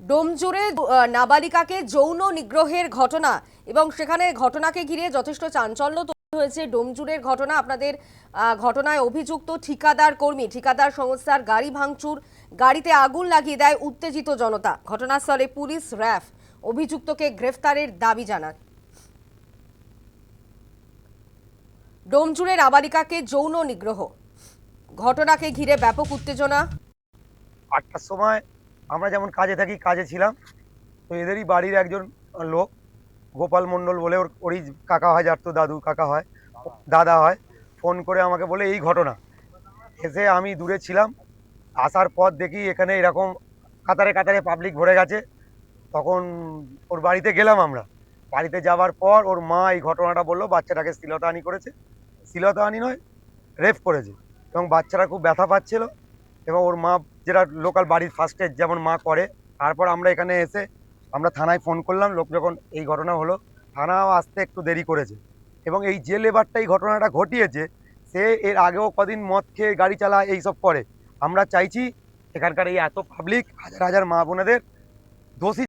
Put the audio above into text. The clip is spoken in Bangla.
ডোমজুড়ে নাবালিকাকে যৌন নিগ্রহের ঘটনা এবং সেখানে ঘটনাকে ঘিরে যথেষ্ট চাঞ্চল্য হয়েছে। ডোমজুড়ের ঘটনা আপনাদের ঘটনায় অভিযুক্ত ঠিকাদার কর্মী, ঠিকাদার সংস্থার গাড়ি ভাঙচুর, গাড়িতে আগুন লাগিয়ে দেয় উত্তেজিত জনতা। ঘটনাস্থলে পুলিশ র্যাফ অভিযুক্তকে গ্রেফতারের দাবি জানান ডোমজুড়ে নাবালিকাকে যৌন নিগ্রহ, ঘটনাকে ঘিরে ব্যাপক উত্তেজনা। আটটার সময় আমরা যেমন কাজে থাকি, কাজে ছিলাম, তো এদেরই বাড়ির একজন লোক, গোপাল মণ্ডল বলে ওর, ওরই কাকা হয়, যার তো দাদু কাকা হয়, দাদা হয়, ফোন করে আমাকে বলে, এই ঘটনা। এসে আমি দূরে ছিলাম, আসার পর দেখি এখানে এরকম কাতারে কাতারে পাবলিক ভরে গেছে। তখন ওর বাড়িতে গেলাম আমরা। বাড়িতে যাওয়ার পর ওর মা এই ঘটনাটা বলল, বাচ্চাটাকে শ্লীলতাহানি করেছে। শ্লীলতাহানি নয় রেপ করেছে। এবং বাচ্চারা খুব ব্যথা পাচ্ছিল। এবং ওর মা, যেটা লোকাল বাড়ির ফার্স্ট এড যেমন মা করে, তারপর আমরা এখানে এসে আমরা থানায় ফোন করলাম, লোক যখন এই ঘটনা হলো, থানাও আসতে একটু দেরি করেছে। এবং এই যে লেবারটা এই ঘটনাটা ঘটিয়েছে, সে এর আগেও কদিন মদ খেয়ে গাড়ি চালা এইসব করে। আমরা চাইছি, এখানকার এই এত পাবলিক হাজার হাজার মা বোনেদের দোষী